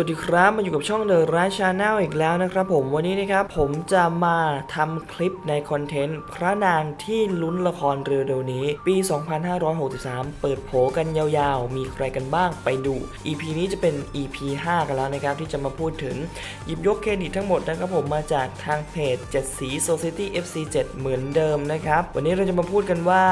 สวัสดีครับมาอยู่กับช่อง The r i g h t Channel อีกแล้วนะครับผมวันนี้นะครับผมจะมาทำคลิปในคอนเทนต์พระนางที่ลุ้นละครเร็วๆนี้ ปี 2563 เปิดโผกันยาวๆ มีใครกันบ้างไปดู EP นี้จะเป็น EP 5 กันแล้วนะครับที่จะมาพูดถึงหยิบยกเครดิตทั้งหมดนะครับผมมาจากทางเพจ7สี Society FC 7 เหมือนเดิมนะครับวันนี้เราจะมาพูดกันว่า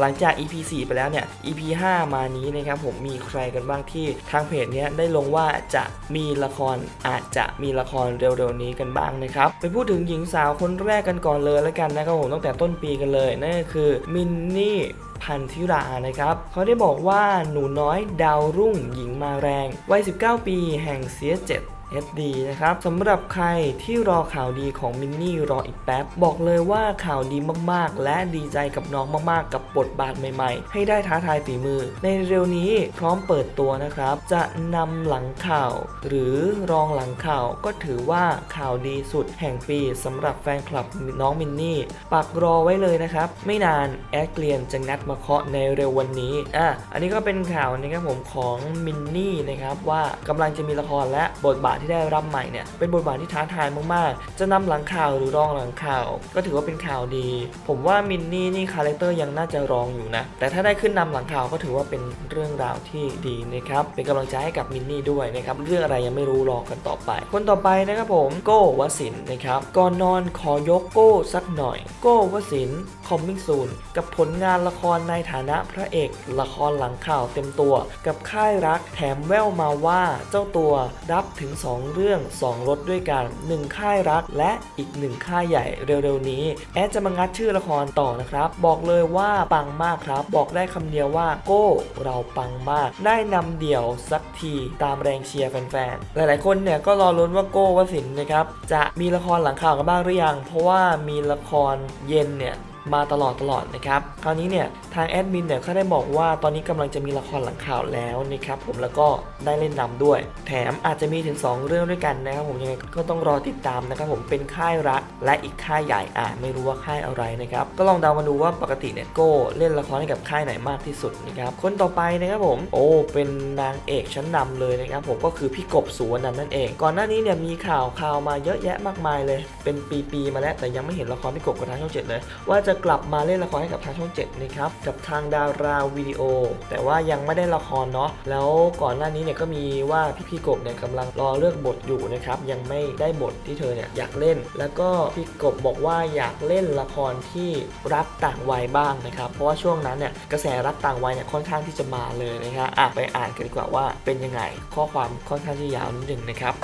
หลังจาก EP 4 ไปแล้วเนี่ย EP 5 มานี้นะครับผมมีใครกันบ้างที่ทางเพจเนี้ยได้ลงว่าจะมีละครอาจจะมีละครเร็วๆนี้กันบ้างนะครับไปพูดถึงหญิงสาวคนแรกกันก่อนเลยแล้วกันนะครับผมตั้งแต่ต้นปีกันเลยนั่นก็คือมินนี่พันธิรานะครับเขาได้บอกว่าหนูน้อยดาวรุ่งหญิงมาแรงวัย 19 ปีแห่งเสียเจ็ด SD นะครับสำหรับใครที่รอข่าวดีของมินนี่รออีกแป๊บ บอกเลยว่าข่าวดีมากๆ และดีใจกับน้องมากๆ กับบทบาทใหม่ๆ ให้ได้ท้าทายฝีมือ ในเร็วนี้พร้อมเปิดตัวนะครับ จะนำหลังข่าว หรือรองหลังข่าวก็ถือว่าข่าวดีสุดแห่งปีสำหรับแฟนคลับน้องมินนี่ปักรอไว้เลยนะครับ ไม่นานแอดเกลียนจะงัดมาเคาะในเร็ววันนี้อะอันนี้ก็เป็นข่าวนะครับผมของมินนี่นะครับว่ากำลังจะมีละครและบทบาทที่ได้รับใหม่เนี่ยเป็นบทบาทที่ท้าทายมากๆ จะนำหลังข่าวหรือรองหลังข่าว ก็ถือว่าเป็นข่าวดี ผมว่ามินนี่นี่คาแรคเตอร์ยังน่าจะรองอยู่นะ แต่ถ้าได้ขึ้นนำหลังข่าวก็ถือว่าเป็นเรื่องราวที่ดีนะครับเป็นกำลังใจให้กับมินนี่ด้วยนะครับเรื่องอะไรยังไม่รู้รอกันต่อไป คนต่อไปนะครับผมโก้วสิล์นะครับก่อนนอนขอยกโก้สักหน่อย โก้วสินคอมมิ่งซูนกับผลงานละครในฐานะพระเอก ละครหลังข่าวเต็มตัว กับค่ายรักแถมแววมาว่าเจ้าตัวรับถึง2เรื่อง 2 รถด้วยกัน 1 ค่ายรัก และอีก 1 ค่ายใหญ่เร็วๆนี้ แอดจะมางัดชื่อละครต่อนะครับ บอกเลยว่าปังมากครับ บอกได้คำเดียวว่าโก้เราปังมาก ได้นำเดี่ยวสักทีตามแรงเชียร์แฟนๆ หลายๆคนเนี่ยก็รอลุ้นว่าโก้วสินนะครับจะมีละครหลังข่าวกันบ้างหรือยัง เพราะว่ามีละครเย็นเนี่ย มาตลอดตลอดนะครับ คราวนี้เนี่ยทางแอดมินเนี่ยเขาได้บอกว่าตอนนี้กำลังจะมีละครหลังข่าวแล้วนะครับผมแล้วก็ได้เล่นนำด้วย แถมอาจจะมีถึง 2 เรื่องด้วยกันนะครับผมยังไงก็ต้องรอติดตามนะครับผมเป็นค่ายรักและอีกค่ายใหญ่อ่าไม่รู้ว่าค่ายอะไรนะครับก็ลองเดามาดูว่าปกติเนี่ยโก้เล่นละครให้กับค่ายไหนมากที่สุดนะครับคนต่อไปนะครับผมโอ้เป็นนางเอกชั้นนำเลยนะครับผมก็คือพี่กบสุวรรณนั่นเอง ก่อนหน้านี้เนี่ยมีข่าวข่าวมาเยอะแยะมากมายเลย เป็นปีๆมาแล้วแต่ยังไม่เห็นละครพี่กบกับทางช่องเจ็ดเลย ว่าจะะกลับมาเล่นละครให้กับทางช่อง7นะครับกับทางดาราวิดีโอ แต่ว่ายังไม่ได้ละครเนาะแล้วก่อนหน้านี้เนี่ยก็มีว่าพี่พี่กบเนี่ยกำลังรอเลือกบทอยู่นะครับยังไม่ได้บทที่เธอเนี่ยอยากเล่น แล้วก็พี่กบบอกว่าอยากเล่นละครที่รักต่างวัยบ้างนะครับเพราะว่าช่วงนั้นเนี่ยกระแสรักต่างวัยเนี่ยค่อนข้างที่จะมาเลยนะครับอะไปอ่านกันดีกว่าว่าเป็นยังไงข้อความค่อนข้างที่ยาวนิดนึงนะครับ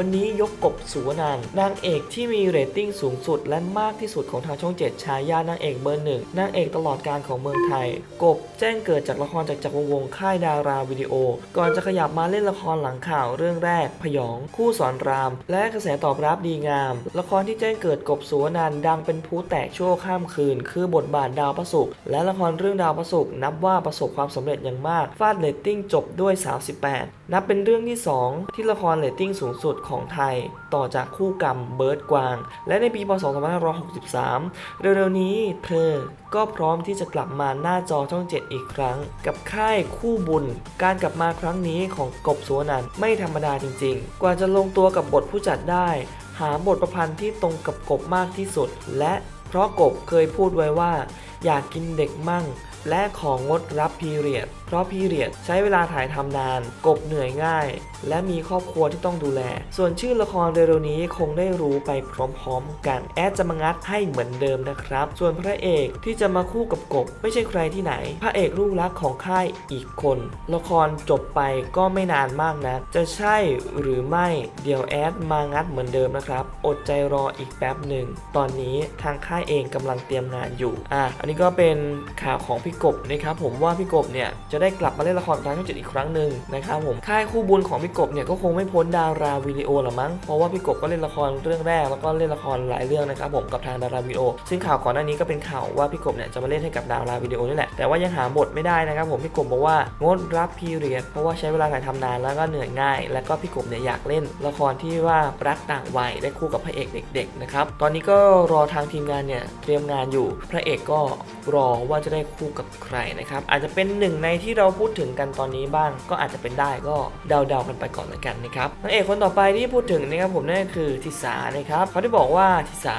วันนี้ยกกบสุวรรณนางเอกที่มีเรตติ้งสูงสุดและมากที่สุดของทางช่อง 7 ชายานางเอกเบอร์หนึ่งนางเอกตลอดการของเมืองไทย กบแจ้งเกิดจากละครจากจักรวงศ์ค่ายดาราวิดีโอ ก่อนจะขยับมาเล่นละครหลังข่าวเรื่องแรก พยอง คู่สอนราม และกระแสตอบรับดีงาม ละครที่แจ้งเกิดกบสุวรรณดังเป็นผู้แตกชั่วข้ามคืน คือบทบาทดาวประสุกและละครเรื่องดาวประสุกนับว่าประสบความสำเร็จอย่างมากฟาดเรตติ้งจบด้วย 38 นับเป็นเรื่องที่ 2 ที่ละครเรตติ้งสูงสุดของไทยต่อจากคู่กรรมเบิร์ดกวาง และในปีพศ 2563 เร็วๆนี้เธอก็พร้อมที่จะกลับมาหน้าจอช่อง 7 อีกครั้ง กับค่ายคู่บุญ การกลับมาครั้งนี้ของกบสุวรรณไม่ธรรมดาจริง ๆ กว่าจะลงตัวกับบทผู้จัดได้ หาบทประพันธ์ที่ตรงกับกบมากที่สุด และเพราะกบเคยพูดไว้ว่า อยากกินเด็กมั่ง และของงดรับพีเรียดเพราะพีเรียดใช้เวลาถ่ายทำนาน กบเหนื่อยง่าย และมีครอบครัวที่ต้องดูแล ส่วนชื่อละครเร็วๆนี้คงได้รู้ไปพร้อมๆ กันแอดจะมางัดให้เหมือนเดิมนะครับ ส่วนพระเอกที่จะมาคู่กับกบ ไม่ใช่ใครที่ไหน พระเอกลูกรักของค่ายอีกคน ละครจบไปก็ไม่นานมากนะ จะใช่หรือไม่เดี๋ยวแอดมางัดเหมือนเดิมนะครับ อดใจรออีกแป๊บหนึ่ง ตอนนี้ทางค่ายเองกำลังเตรียมงานอยู่อะอันนี้ก็เป็นข่าวของพี่กบนะครับผมว่าพี่กบเนี่ยจะจะได้กลับมาเล่นละครกับทางช่องเจ็ดอีกครั้งหนึ่งนะครับผมค่ายคู่บุญของพี่กบเนี่ยก็คงไม่พ้นดาราวิดีโอหรอมั้งเพราะว่าพี่กบก็เล่นละครเรื่องแรกแล้วก็เล่นละครหลายเรื่องนะครับผมกับทางดาราวิดีโอ ซึ่งข่าวก่อนหน้านี้ก็เป็นข่าวว่าพี่กบเนี่ยจะมาเล่นให้กับดาราวิดีโอนี่แหละแต่ว่ายังหาบทไม่ได้นะครับผมพี่กบบอกว่างดรับพีเรียดเพราะว่าใช้เวลาถ่ายทำนานแล้วก็เหนื่อยง่าย แล้วก็พี่กบเนี่ยอยากเล่นละครที่ว่ารักต่างวัยได้คู่กับพระเอกเด็กๆนะครับตอนนี้ก็รอทางทีมงานเนี่ยเตรียมงานอยู่พระเอกก็รอว่าจะได้คู่กับใครนะครับอาจจะเป็นหนึ่งในทที่เราพูดถึงกันตอนนี้บ้าง ก็อาจจะเป็นได้ก็เดาๆกันไปก่อนแล้วกันนะครับนางเอกคนต่อไปที่พูดถึงนะครับผมนั่นก็คือทิสานะครับเขาได้บอกว่าทิสา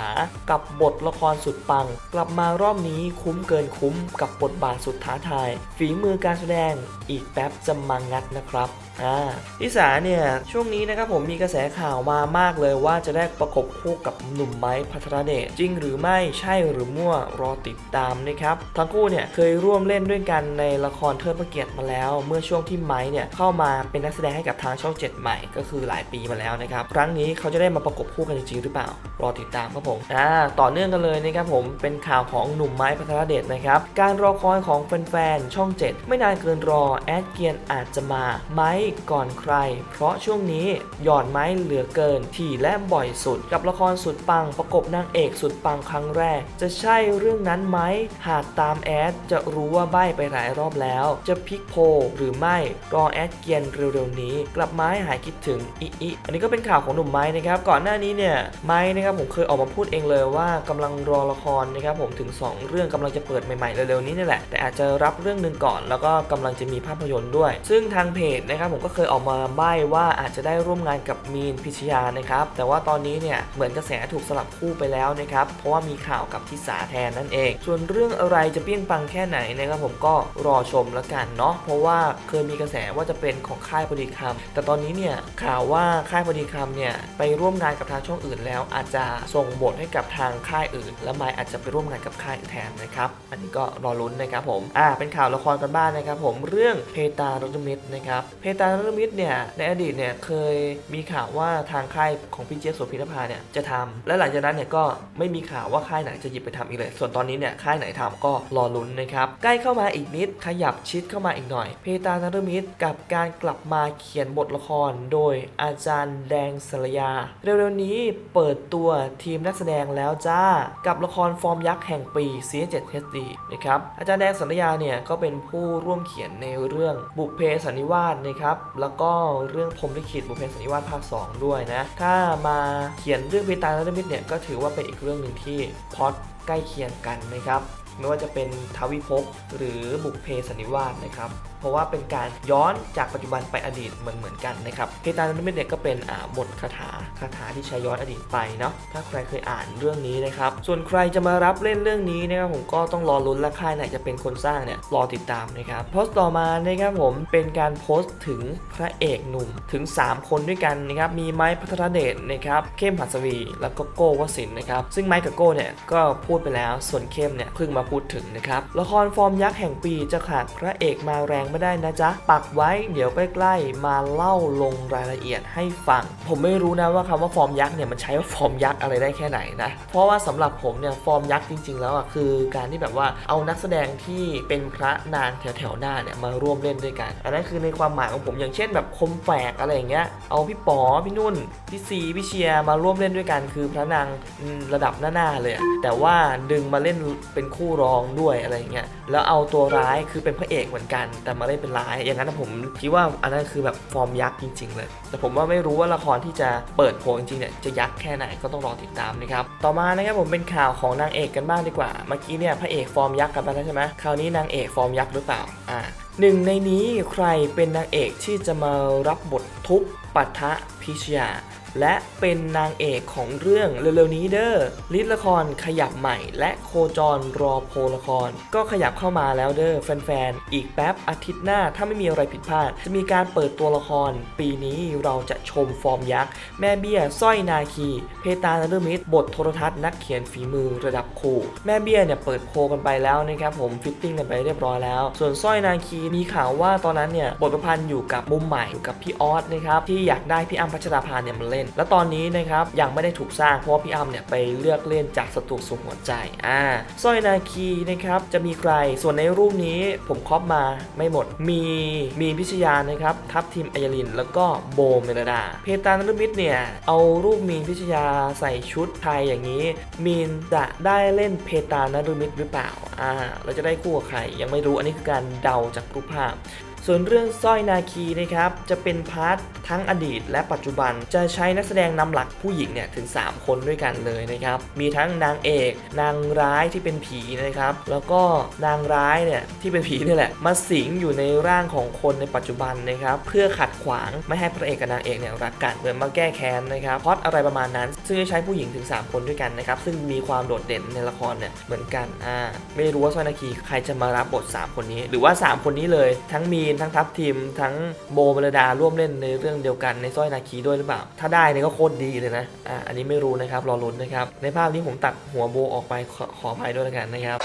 กับบทละครสุดปัง กลับมารอบนี้คุ้มเกินคุ้มกับบทบาทสุดท้าทาย ฝีมือการแสดงอีกแป๊บจะมางัดนะครับอ่าทิสาเนี่ยช่วงนี้นะครับผมมีกระแสข่าวมามากเลยว่าจะได้ประกบคู่กับหนุ่มไม้พัทรเดชจริงหรือไม่ใช่หรือมั่วรอติดตามนะครับทั้งคู่เนี่ยเคยร่วมเล่นด้วยกันในละครเทิดพระเกียรติมาแล้วเมื่อช่วงที่ไม้เนี่ยเข้ามาเป็นนักแสดงให้กับทางช่อง 7 ใหม่ก็คือหลายปีมาแล้วนะครับ ครั้งนี้เขาจะได้มาประกบคู่กันจริงๆหรือเปล่า รอติดตามครับผมอ่าต่อเนื่องกันเลยนะครับผมเป็นข่าวของหนุ่มไม้พัทรเดชนะครับการรอคอยของแฟนๆช่อง 7 ไม่นานเกินรอแอดเกียนอาจจะมาไม้ก่อนใคร เพราะช่วงนี้หย่อนไม้เหลือเกินถี่และบ่อยสุด กับละครสุดปังประกบนางเอกสุดปังครั้งแรก จะใช่เรื่องนั้นไหมหากตามแอดจะรู้ว่าใบ้ไปหลายรอบแล้วจะพลิกโพลหรือไม่รอแอดเกียนเร็วๆนี้ กลับมาให้หายคิดถึงอีอีอันนี้ก็เป็นข่าวของหนุ่มไม้นะครับก่อนหน้านี้เนี่ยไม้นะครับผมเคยออกมาพูดเองเลยว่ากำลังรอละครนะครับผมถึง 2 เรื่องกำลังจะเปิดใหม่ๆเร็วๆนี้นี่แหละ แต่อาจจะรับเรื่องหนึ่งก่อน แล้วก็กำลังจะมีภาพยนตร์ด้วย ซึ่งทางเพจนะครับผมก็เคยออกมาใบ้ว่าอาจจะได้ร่วมงานกับมีนพิชยานะครับแต่ว่าตอนนี้เนี่ยเหมือนกระแสถูกสลับคู่ไปแล้วนะครับเพราะว่ามีข่าวกับทิสาแทนนั่นเอง ส่วนเรื่องอะไรจะเปี้ยงปังแค่ไหนนะครับผมก็รอชมแล้วกันเนาะเพราะว่าเคยมีกระแสว่าจะเป็นของค่ายพอดีคำแต่ตอนนี้เนี่ยข่าวว่าค่ายพอดีคำเนี่ยไปร่วมงานกับทางช่องอื่น แล้วอาจจะส่งบทให้กับทางค่ายอื่น แล้วไมายอาจจะไปร่วมงานกับค่ายอื่นแทนนะครับอันนี้ก็รอลุ้นนะครับผมอ่าเป็นข่าวละครกันบ้างนะครับผมเรื่องเพตารจมิตรนะครับเพตารจมิตรเนี่ยในอดีตเนี่ยเคยมีข่าวว่าทางค่ายของพี่เจี๊ยบโสภินภาเนี่ยจะทำและหลังจากนั้นเนี่ยก็ไม่มีข่าวว่าค่ายไหนจะหยิบไปทำอีกเลย ส่วนตอนนี้เนี่ยค่ายไหนทำก็รอลุ้นนะครับใกล้เข้ามาอีกนิดขยับชิดเข้ามาอีกหน่อย เพตานรมิตรกับการกลับมาเขียนบทละคร โดยอาจารย์แดงสรยา เร็วๆนี้เปิดตัวทีมนักแสดงแล้วจ้า กับละครฟอร์มยักษ์แห่งปี C7 HD นะครับอาจารย์แดงสรยาเนี่ยก็เป็นผู้ร่วมเขียนในเรื่องบุพเพสันนิวาสนะครับแล้วก็เรื่องพรมลิขิตบุพเพสันนิวาสภาค 2 ด้วยนะ ถ้ามาเขียนเรื่องเพตานรมิตรเนี่ยก็ถือว่าเป็นอีกเรื่องหนึ่งที่พอดใกล้เคียงกันนะครับ ไม่ว่าจะเป็นทวิภพหรือบุพเพสันนิวาสนะครับ เพราะว่าเป็นการย้อนจากปัจจุบันไปอดีตเหมือนเหมือนกันนะครับเพตานรมิตเนี่ยก็เป็นบทคาถาคาถาที่ใช้ย้อนอดีตไปเนาะถ้าใครเคยอ่านเรื่องนี้นะครับ ส่วนใครจะมารับเล่นเรื่องนี้นะครับผมก็ต้องรอลุ้นและค่ายไหนจะเป็นคนสร้างเนี่ยรอติดตามนะครับโพสต์ต่อมานะครับผมเป็นการโพสต์ถึงพระเอกหนุ่มถึง 3 คนด้วยกันนะครับมีไม้พัทรเดชนะครับเข้มหัสวี แล้วก็โก้วสินนะครับซึ่งไม้กับโก้เนี่ยก็พูดไปแล้วส่วนเข้มเนี่ยเพิ่งมาพูดถึงนะครับ ละครฟอร์มยักษ์แห่งปีจะขาดพระเอกมาแรงไม่ได้นะจ๊ะ ปักไว้เดี๋ยวใกล้ๆมาเล่าลงรายละเอียดให้ฟัง ผมไม่รู้นะว่าคำว่าฟอร์มยักษ์เนี่ยมันใช้ว่าฟอร์มยักษ์อะไรได้แค่ไหนนะ เพราะว่าสำหรับผมเนี่ยฟอร์มยักษ์จริง ๆ แล้วอะคือการที่แบบว่าเอานักแสดงที่เป็นพระนางแถวๆหน้าเนี่ยมาร่วมเล่นด้วยกัน อันนั้นคือในความหมายของผมอย่างเช่น แบบคมแฝกอะไรอย่างเงี้ย เอาพี่ป๋อพี่นุ่นพี่ซีพี่เชียมาร่วมเล่นด้วยกัน คือพระนางระดับหน้าๆเลย แต่ว่าดึงมาเล่นเป็นคู่รองด้วยอะไรเงี้ยแล้วเอาตัวร้ายคือเป็นพระเอกเหมือนกัน แต่มาเล่นเป็นร้าย อย่างนั้นผมคิดว่าอันนั้นคือแบบฟอร์มยักษ์จริง ๆ เลย แต่ผมว่าไม่รู้ว่าละครที่จะเปิดโผล่จริงๆเนี่ยจะยักษ์แค่ไหนก็ต้องรอติดตามนะครับต่อมานะครับผมเป็นข่าวของนางเอกกันบ้างดีกว่าเมื่อกี้เนี่ยพระเอกฟอร์มยักษ์กันไปแล้วใช่ไหมคราวนี้นางเอกฟอร์มยักษ์หรือเปล่าอ่าหนึ่งในนี้ใครเป็นนางเอกที่จะมารับบททุบปัทะพิชยา และเป็นนางเอกของเรื่องเร็วๆนี้เด้อลิตละครขยับใหม่ และโคจรรอโพลละคร ก็ขยับเข้ามาแล้วเด้อแฟนๆ อีกแป๊บอาทิตย์หน้าถ้าไม่มีอะไรผิดพลาด จะมีการเปิดตัวละคร ปีนี้เราจะชมฟอร์มยักษ์ แม่เบี้ยสร้อยนาคี เพตานฤมิตบทโทรทัศน์นักเขียนฝีมือระดับครูแม่เบี้ยเนี่ยเปิดโพลกันไปแล้วนะครับผมฟิตติ้งกันไปเรียบร้อยแล้ว ส่วนสร้อยยนาคีมีข่าวว่าตอนนั้นเนี่ยบทประพันธ์อยู่กับมุมใหม่อยู่กับพี่ออสนะครับที่อยากได้พี่อ้ำพัชราภาเนี่ยมาเล่น แล้วตอนนี้นะครับยังไม่ได้ถูกสร้างเพราะพี่อ้ำเนี่ยไปเลือกเล่นจากสตูสุหัวใจอ่าสร้อยนาคีนะครับจะมีใครส่วนในรูปนี้ผมครอปมาไม่หมดมีมีพิชยานะครับทัพทีมอัยริน แล้วก็โบเมลดา เพตานรมิตเนี่ยเอารูปมีนพิชยาใส่ชุดไทยอย่างนี้ มีนจะได้เล่นเพตานรมิตหรือเปล่าอ่าเราจะได้คู่กับใครยังไม่รู้อันนี้คือการเดาจากรูปภาพ ส่วนเรื่องสร้อยนาคีนะครับจะเป็นพาร์ททั้งอดีต และปัจจุบันจะใช้นักแสดงนำหลักผู้หญิงเนี่ยถึง 3 คนด้วยกันเลยนะครับมีทั้งนางเอก นางร้ายที่เป็นผีนะครับแล้วก็นางร้ายเนี่ยที่เป็นผีนี่แหละมาสิงอยู่ในร่างของคนในปัจจุบันนะครับเพื่อขัดขวางไม่ให้พระเอกกับนางเอกเนี่ยรักกันเหมือนมาแก้แค้นนะครับพอดอะไรประมาณนั้น ซึ่งจะใช้ผู้หญิงถึง 3 คนด้วยกันนะครับซึ่งมีความโดดเด่นในละครเนี่ยเหมือนกันอ่าไม่รู้ว่าสร้อยนาคีใครจะมารับบท 3 คนนี้ หรือว่า 3 คนนี้เลยทั้งมีนทั้งทัพทีมทั้งโบเมรดาร่วมเล่นในเรื่องเดียวกันในสร้อยนาคีด้วยหรือเปล่า ถ้าได้เนี่ยก็โคตรดีเลยนะอ่าอันนี้ไม่รู้นะครับรอลุ้นนะครับในภาพนี้ผมตัดหัวโบออกไปขอขออภัยด้วยแล้วกันนะครับ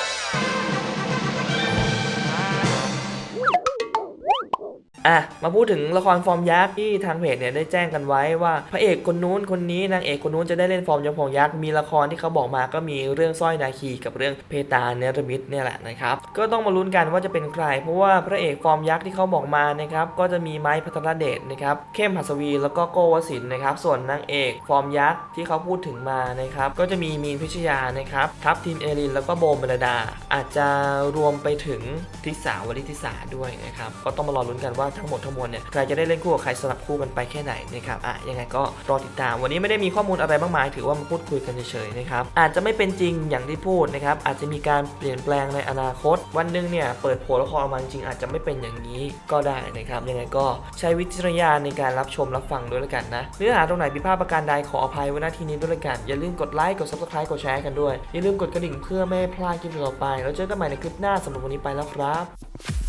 อะมาพูดถึงละครฟอร์มยักษ์ที่ทางเพจเนี่ยได้แจ้งกันไว้ว่าพระเอกคนนู้นคนนี้นางเอกคนนู้นจะได้เล่นฟอร์มยักษ์ฟอร์มยักษ์มีละครที่เขาบอกมาก็มีเรื่องสร้อยนาคีกับเรื่องเพตาเนรมิตเนี่ยแหละนะครับก็ต้องมาลุ้นกันว่าจะเป็นใคร เพราะว่าพระเอกฟอร์มยักษ์ที่เขาบอกมานะครับก็จะมีไม้พัทรเดชนะครับเข้มหัสวีแล้วก็โกวสินนะครับส่วนนางเอกฟอร์มยักษ์ที่เขาพูดถึงมานะครับก็จะมีมีนพิชยานะครับทัพทีมเอรินแล้วก็โบเมลดา อาจจะรวมไปถึงทิสาวริทิสาด้วยนะครับก็ต้องมารอลุ้นกันว่าทั้งหมดทั้งมวลเนี่ยใครจะได้เล่นคู่กับใครสลับคู่กันไปแค่ไหนนะครับอะยังไงก็รอติดตาม วันนี้ไม่ได้มีข้อมูลอะไรมากมาย ถือว่ามาพูดคุยกันเฉยๆนะครับอาจจะไม่เป็นจริงอย่างที่พูดนะครับอาจจะมีการเปลี่ยนแปลงในอนาคต วันหนึ่งเนี่ยเปิดโผล่ละครออกมาจริงอาจจะไม่เป็นอย่างนี้ก็ได้นะครับยังไงก็ใช้วิจารณญาณในการรับชมรับฟังด้วยล้วกันนะเนื้อหาตรงไหนผิดพลาดประการใดขออภัยไว้ณที่นี้ด้วยล้วกันอย่าลืมกดไลค์กด subscribe กดแชร์กันด้วยอย่าลืมกดกระดิ่งเพื่อไม่ให้พลาดคลิปต่อไปแล้วเจอกันใหม่ในคลิปหน้าสำหรับวันนี้ไปแล้วครับ